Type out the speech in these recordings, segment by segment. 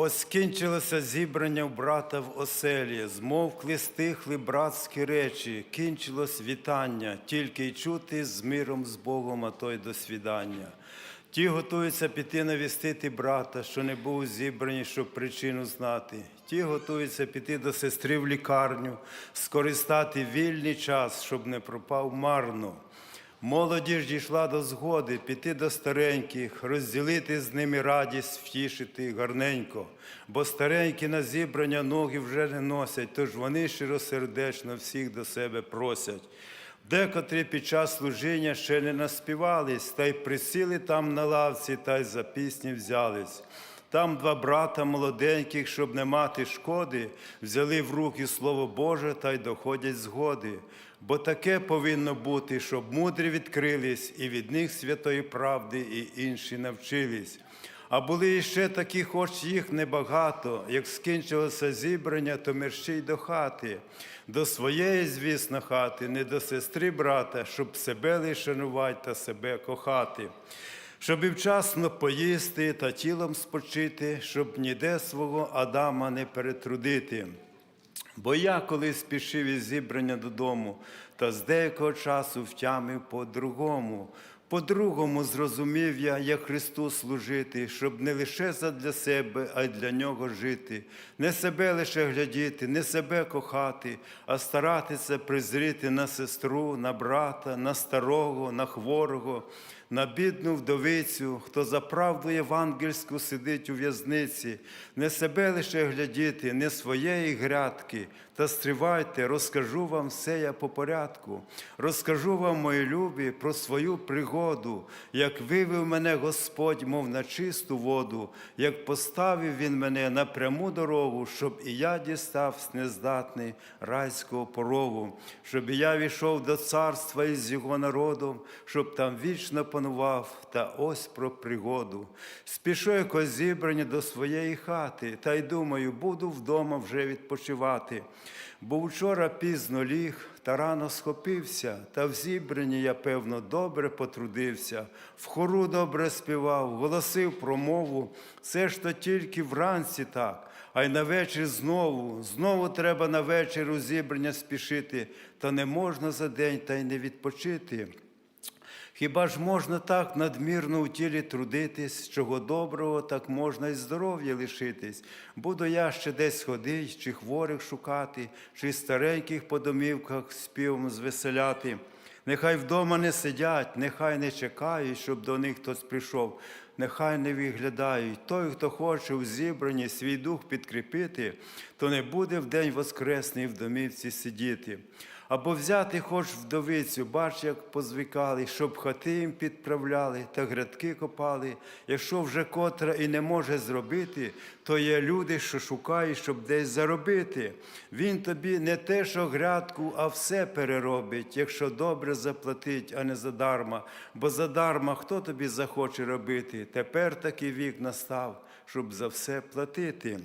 Ось кінчилося зібрання в брата в оселі, змовкли стихли братські речі, кінчилось вітання, тільки й чути з миром з Богом, а то й до свідання. Ті готуються піти навістити брата, що не був зібраний, щоб причину знати. Ті готуються піти до сестри в лікарню, скористати вільний час, щоб не пропав марно. Молодіж дійшла до згоди піти до стареньких, розділити з ними радість, втішити гарненько, бо старенькі на зібрання ноги вже не носять, тож вони щиросердечно всіх до себе просять. Декотрі під час служіння ще не наспівались, та й присіли там на лавці, та й за пісні взялись. Там два брата молоденьких, щоб не мати шкоди, взяли в руки Слово Боже та й доходять згоди. Бо таке повинно бути, щоб мудрі відкрились, і від них святої правди, і інші навчились. А були іще такі, хоч їх небагато, як скінчилося зібрання, то мерщій до хати, до своєї, звісно, хати, не до сестри брата, щоб себе лише шанувати та себе кохати щоб і вчасно поїсти та тілом спочити, щоб ніде свого Адама не перетрудити. Бо я, коли спішив із зібрання додому, та з деякого часу втямив по-другому. По-другому зрозумів я, як Христу служити, щоб не лише задля себе, а й для Нього жити, не себе лише глядіти, не себе кохати, а старатися призріти на сестру, на брата, на старого, на хворого, на бідну вдовицю, хто за правду євангельську сидить у в'язниці, не себе лише глядіти, не своєї грядки, та стривайте, розкажу вам все я по порядку, розкажу вам, мої любі, про свою пригоду, як вивів мене Господь, мов на чисту воду, як поставив Він мене на пряму дорогу, щоб і я дістав нездатний райського порогу, щоб і я війшов до царства із його народом, щоб там вічно панував, та ось про пригоду. Спішу якось зібрані до своєї хати, та й думаю, буду вдома вже відпочивати. Бо вчора пізно ліг та рано схопився, та в зібранні я, певно, добре потрудився, в хору добре співав, голосив промову. Це ж то тільки вранці так, а й на вечір знову, знову треба на вечір у зібрання спішити, та не можна за день та й не відпочити. Хіба ж можна так надмірно у тілі трудитись, чого доброго, так можна й здоров'я лишитись. Буду я ще десь ходить, чи хворих шукати, чи стареньких по домівках співом звеселяти. Нехай вдома не сидять, нехай не чекають, щоб до них хтось прийшов, нехай не виглядають. Той, хто хоче у зібранні свій дух підкріпити, то не буде в день воскресний в домівці сидіти. Або взяти хоч вдовицю, бач, як позвикали, щоб хати їм підправляли та грядки копали. Якщо вже котра і не може зробити, то є люди, що шукають, щоб десь заробити. Він тобі не те, що грядку, а все переробить, якщо добре заплатить, а не задарма. Бо задарма хто тобі захоче робити? Тепер такий вік настав, щоб за все платити.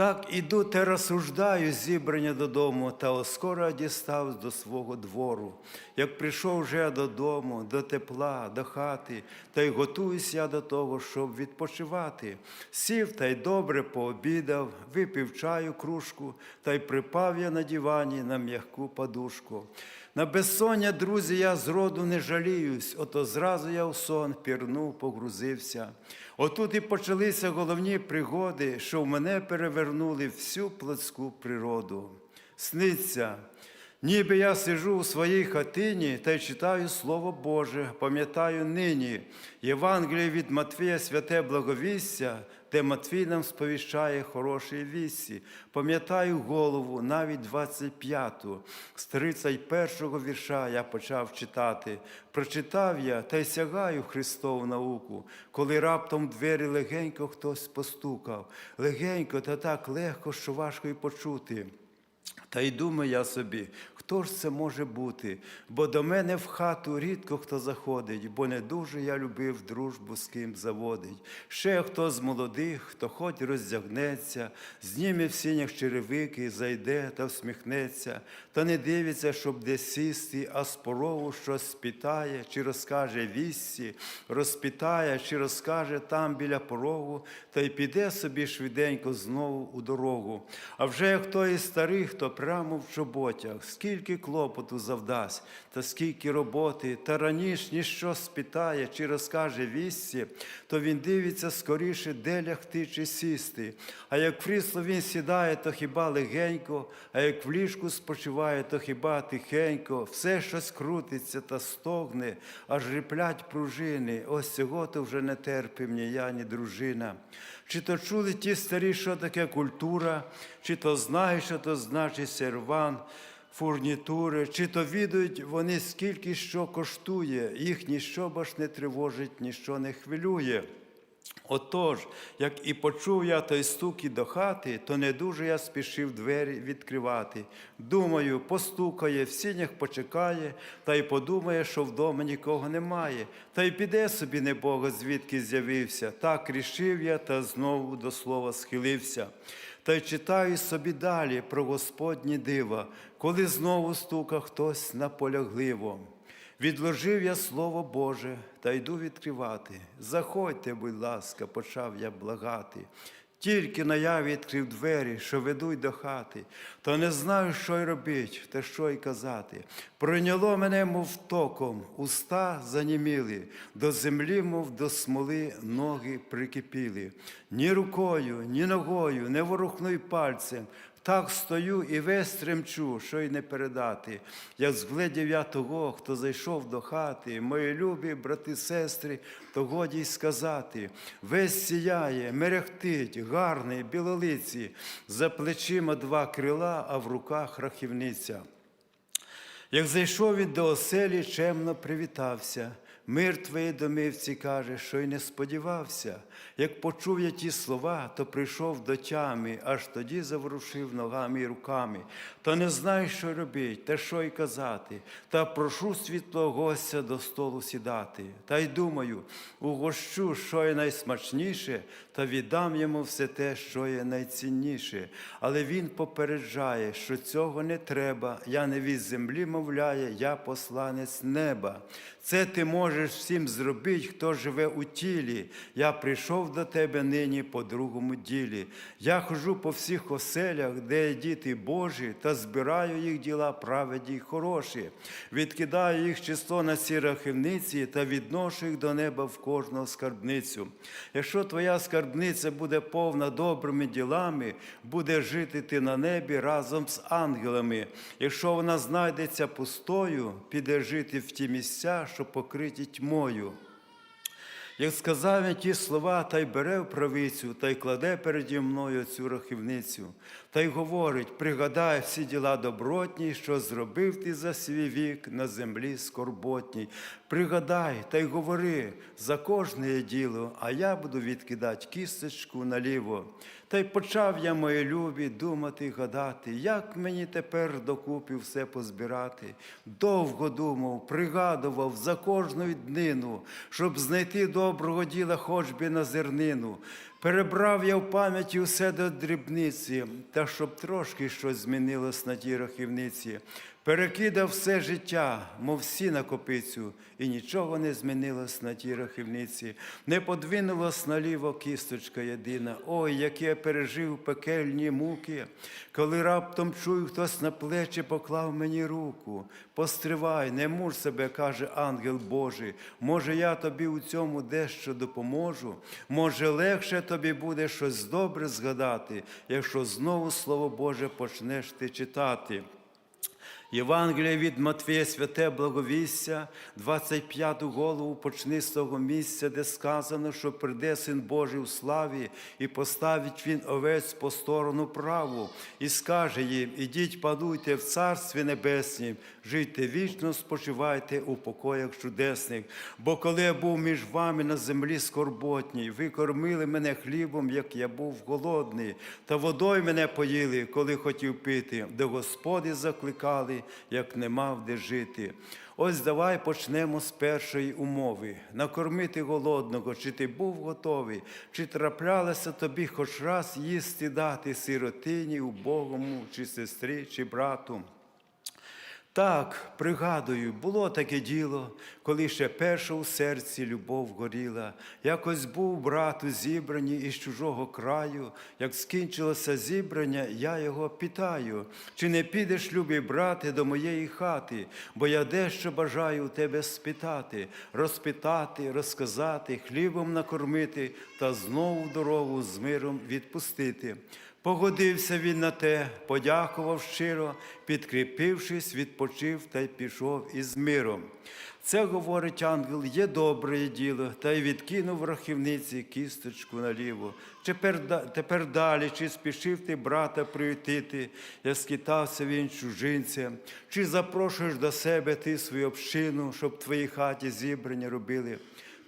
Так іду та розсуждаю зібрання додому, та оскоро дістав до свого двору. Як прийшов вже додому, до тепла, до хати, та й готуюсь я до того, щоб відпочивати. Сів та й добре пообідав, випив чаю кружку, та й припав я на дивані на м'яку подушку. На безсоння, друзі, я зроду не жаліюсь, ото зразу я в сон пірнув, погрузився. Отут і почалися головні пригоди, що в мене перевернули всю плотську природу. Сниться, ніби я сижу у своїй хатині та й читаю Слово Боже, пам'ятаю нині Євангеліє від Матвія, святе благовістя, де Матвій нам сповіщає хороші вісі. Пам'ятаю голову, навіть 25-ту, з 31-го вірша я почав читати. Прочитав я та й сягаю Христову науку, коли раптом двері легенько хтось постукав, легенько та так легко, що важко й почути. Та й думаю я собі, хто ж це може бути? Бо до мене в хату рідко хто заходить, бо не дуже я любив дружбу з ким заводить. Ще хто з молодих, хто хоч роздягнеться, зніме в сінях черевики, зайде та всміхнеться, та не дивиться, щоб десь сісти, а з щось спитає, чи розкаже вісці, розпитає, чи розкаже там біля порогу, та й піде собі швиденько знову у дорогу. А вже як той старий, хто прямо в чоботях, скільки клопоту завдасть, та скільки роботи, та раніш ніщо спитає, чи розкаже вісці, то він дивиться скоріше, де лягти чи сісти. А як в крісло він сідає, то хіба легенько, а як в ліжку спочиває, то хіба тихенько, все щось крутиться та стогне, аж ріплять пружини. Ось цього то вже не терпим ні я, ні дружина. Чи то чули ті старі, що таке культура, чи то знають, що то значить серван, фурнітури, чи то відають вони, скільки що коштує, їх ніщо баш не тривожить, ніщо не хвилює. Отож, як і почув я той стук і до хати, то не дуже я спішив двері відкривати. Думаю, постукає, в сінях почекає, та й подумає, що вдома нікого немає, та й піде собі небого, звідки з'явився. Так рішив я та знову до слова схилився. Та й читаю собі далі про Господні дива, коли знову стука хтось наполягливо. Відложив я Слово Боже та йду відкривати. Заходьте, будь ласка, почав я благати. Тільки на я відкрив двері, що ведуть до хати, то не знаю, що й робить, та що й казати. Пройняло мене, мов током, уста заніміли, до землі, мов до смоли, ноги прикипіли. Ні рукою, ні ногою, не ворухну й пальцем. Так стою і весь тремчу, що й не передати. Як згледів я того, хто зайшов до хати, мої любі брати, сестри, то годі й сказати. Весь сіяє, мерехтить, гарний, білолиці, за плечима два крила, а в руках рахівниця. Як зайшов він до оселі, чемно привітався. Мир твоїй домивці каже, що й не сподівався. Як почув я ті слова, то прийшов до тями, аж тоді заворушив ногами і руками. Та не знаю, що робить, та що й казати. Та прошу світлого гостя до столу сідати. Та й думаю, угощу, що є найсмачніше, та віддам йому все те, що є найцінніше. Але він попереджає, що цього не треба. Я не від землі мовляє, я посланець неба. Це ти можеш всім зробити, хто живе у тілі. Я прийшов до тебе нині по другому ділі. Я хожу по всіх оселях, де є діти Божі, та збираю їх діла праведні й хороші. Відкидаю їх число на ці рахівниці та відношу їх до неба в кожного скарбницю. Якщо твоя скарбниця буде повна добрими ділами, буде жити ти на небі разом з ангелами. Якщо вона знайдеться пустою, піде жити в ті місця, що покриті тьмою. Як сказав він ті слова, та й бере в правицю, та й кладе переді мною цю рахівницю, та й говорить: пригадай всі діла добротні, що зробив ти за свій вік на землі скорботній. Пригадай та й говори за кожне діло, а я буду відкидати кісточку наліво. Та й почав я, мої любі, думати й гадати, як мені тепер докупі все позбирати. Довго думав, пригадував за кожну днину, щоб знайти доброго діла хоч би на зернину. Перебрав я в пам'яті усе до дрібниці, та щоб трошки щось змінилось на тій рахівниці. Перекидав все життя, мов всі на копицю, і нічого не змінилось на тій рахівниці. Не подвинулась наліво кісточка єдина. Ой, як я пережив пекельні муки, коли раптом чую, хтось на плечі поклав мені руку. Постривай, не муж себе, каже ангел Божий. Може, я тобі у цьому дещо допоможу. Може, легше тобі буде щось добре згадати, якщо знову Слово Боже почнеш ти читати. Євангелія від Матвія, святе благовістя, 25 голову почни з того місця, де сказано, що прийде Син Божий у славі, і поставить він овець по сторону праву, і скаже їм: Ідіть, пануйте в Царстві Небеснім, жийте вічно, спочивайте у покоях чудесних. Бо коли я був між вами на землі скорботній, ви кормили мене хлібом, як я був голодний, та водою мене поїли, коли хотів пити, де Господи закликали, як не мав де жити. Ось давай почнемо з першої умови: накормити голодного, чи ти був готовий, чи траплялося тобі хоч раз їсти дати сиротині, убогому, чи сестрі, чи брату. Так, пригадую, було таке діло, коли ще перша у серці любов горіла. Якось був брат у зібранні із чужого краю. Як скінчилося зібрання, я його питаю, чи не підеш, любий брате, до моєї хати, бо я дещо бажаю тебе спитати, розпитати, розказати, хлібом накормити та знову дорогу з миром відпустити. Погодився він на те, подякував щиро, підкріпившись, відпочив та й пішов із миром. Це, говорить ангел, є добре діло, та й відкинув рахівниці кісточку наліво. Тепер, тепер далі, чи спішив ти брата приютити, як скитався він чужинцем, чи запрошуєш до себе ти свою общину, щоб в твоїй хаті зібрання робили.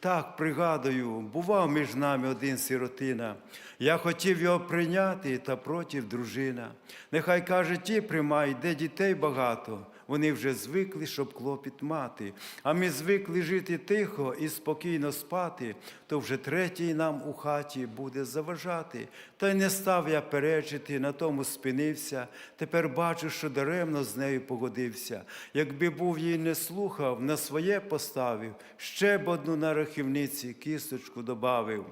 Так, пригадую, бував між нами один сиротина. Я хотів його прийняти, та против дружина. Нехай каже, ті приймай, де дітей багато. Вони вже звикли, щоб клопіт мати. А ми звикли жити тихо і спокійно спати, то вже третій нам у хаті буде заважати. Та й не став я перечити, на тому спинився. Тепер бачу, що даремно з нею погодився. Якби був їй не слухав, на своє поставив, ще б одну на рахівниці кісточку добавив.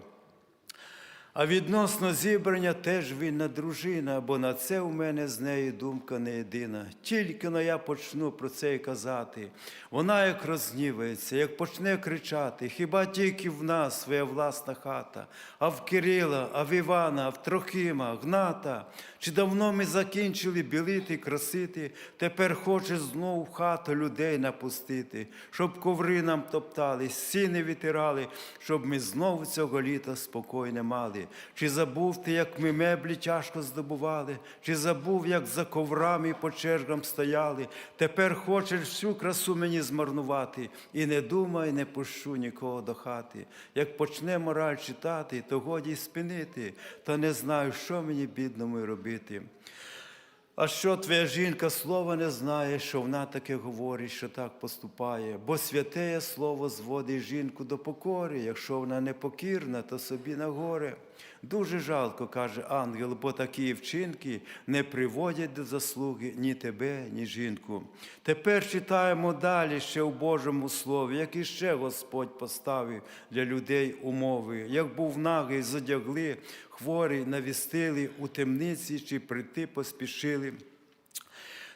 А відносно зібрання теж вільна дружина, бо на це у мене з нею думка не єдина. Тільки но я почну про це й казати. Вона як рознівається, як почне кричати, хіба тільки в нас своя власна хата, а в Кирила, а в Івана, а в Трохима, Гната. Чи давно ми закінчили білити, красити, тепер хоче знов в хату людей напустити, щоб коври нам топтали, сіни витирали, щоб ми знову цього літа спокійне мали. Чи забув ти, як ми меблі тяжко здобували, чи забув, як за коврами по чергам стояли? Тепер хочеш всю красу мені змарнувати, і не думай, не пущу нікого до хати. Як почне мораль читати, то годі й спинити, та не знаю, що мені бідному робити. А що твоя жінка слова не знає, що вона таке говорить, що так поступає, бо святе слово зводить жінку до покори, якщо вона непокірна, то собі на горе. Дуже жалко, каже ангел, бо такі вчинки не приводять до заслуги ні тебе, ні жінку. Тепер читаємо далі ще у Божому Слові, як іще Господь поставив для людей умови, як був нагий, задягли, хворий навістили у темниці чи прийти поспішили.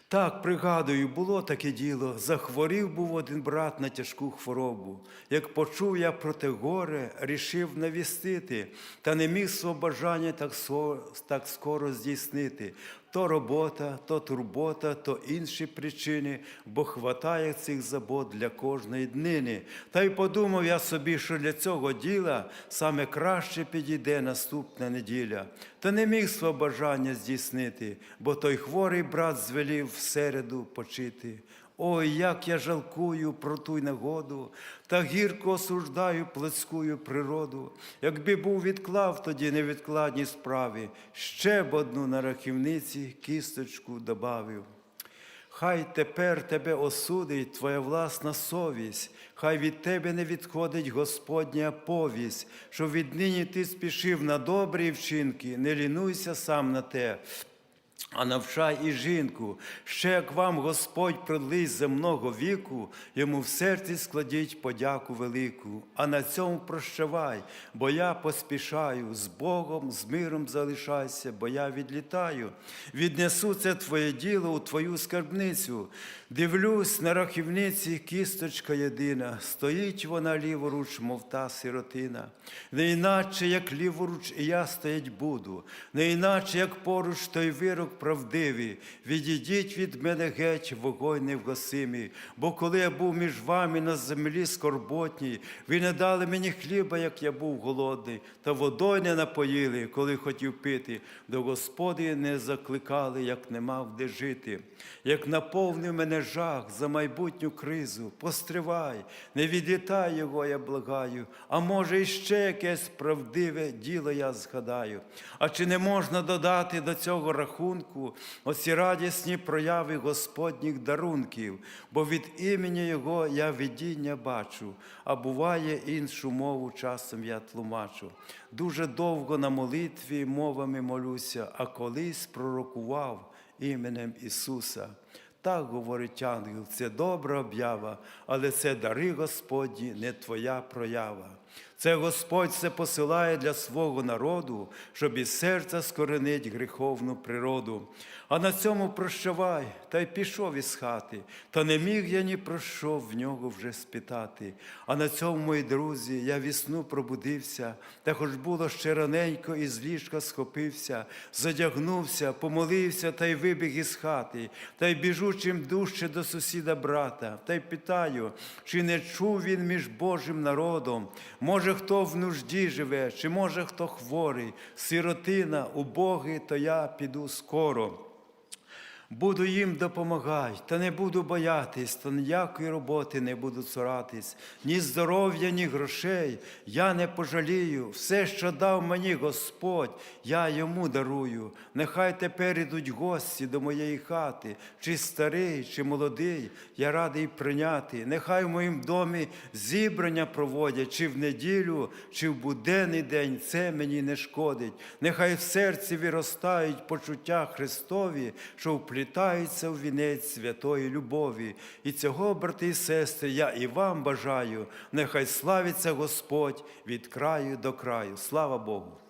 Так, пригадую, було таке діло. Захворів був один брат на тяжку хворобу. Як почув я про те горе, рішив навістити, та не міг свого бажання так скоро здійснити. То робота, то турбота, то інші причини, бо хватає цих забот для кожної днини. Та й подумав я собі, що для цього діла саме краще підійде наступна неділя. Та не міг свого бажання здійснити, бо той хворий брат звелів в середу почити. Ой, як я жалкую про ту й нагоду, та гірко осуждаю плотськую природу. Якби був відклав тоді невідкладні справи, ще б одну на рахівниці кісточку добавив. Хай тепер тебе осудить твоя власна совість, хай від тебе не відходить Господня повість, що віднині ти спішив на добрі вчинки, не лінуйся сам на те. А навчай і жінку, ще як вам Господь продлить земного віку, йому в серці складіть подяку велику, а на цьому прощавай, бо я поспішаю, з Богом, з миром залишайся, бо я відлітаю. Віднесу це твоє діло у твою скарбницю. Дивлюсь на рахівниці кісточка єдина, стоїть вона ліворуч, мов та сиротина. Не іначе, як ліворуч, і я стоять буду, не іначе, як поруч той вирок правдивий, відійдіть від мене геть, вогонь невгасимий, бо коли я був між вами на землі скорботній, ви не дали мені хліба, як я був голодний, та водою не напоїли, коли хотів пити, до Господи не закликали, як не мав де жити, як наповнив мене жах за майбутню кризу, постривай, не відлітай його, я благаю, а може, іще якесь правдиве діло я згадаю. А чи не можна додати до цього рахунку оці радісні прояви Господніх дарунків, бо від імені Його я видіння бачу, а буває іншу мову часом я тлумачу. Дуже довго на молитві мовами молюся, а колись пророкував іменем Ісуса. Так говорить ангел, це добра об'ява, але це дари Господні, не твоя проява. Це Господь все посилає для свого народу, щоб із серця скоренить гріховну природу. А на цьому прощавай, та й пішов із хати, та не міг я ні про що в нього вже спитати. А на цьому, мої друзі, я вісну пробудився, та хоч було ще раненько, із ліжка схопився, задягнувся, помолився та й вибіг із хати, та й біжу чим дужче до сусіда брата, та й питаю, чи не чув він між Божим народом? Може, хто в нужді живе, чи може хто хворий, сиротина, убогий, то я піду скоро. Буду їм допомагати, та не буду боятись, та ніякої роботи не буду цуратись, ні здоров'я, ні грошей. Я не пожалію. Все, що дав мені Господь, я йому дарую. Нехай тепер ідуть гості до моєї хати, чи старий, чи молодий, я радий прийняти. Нехай в моїм домі зібрання проводять, чи в неділю, чи в буденний день. Це мені не шкодить. Нехай в серці виростають почуття Христові, що вплітаються в вінець святої любові. І цього, брати і сестри, я і вам бажаю. Нехай славиться Господь від краю до краю. Слава Богу!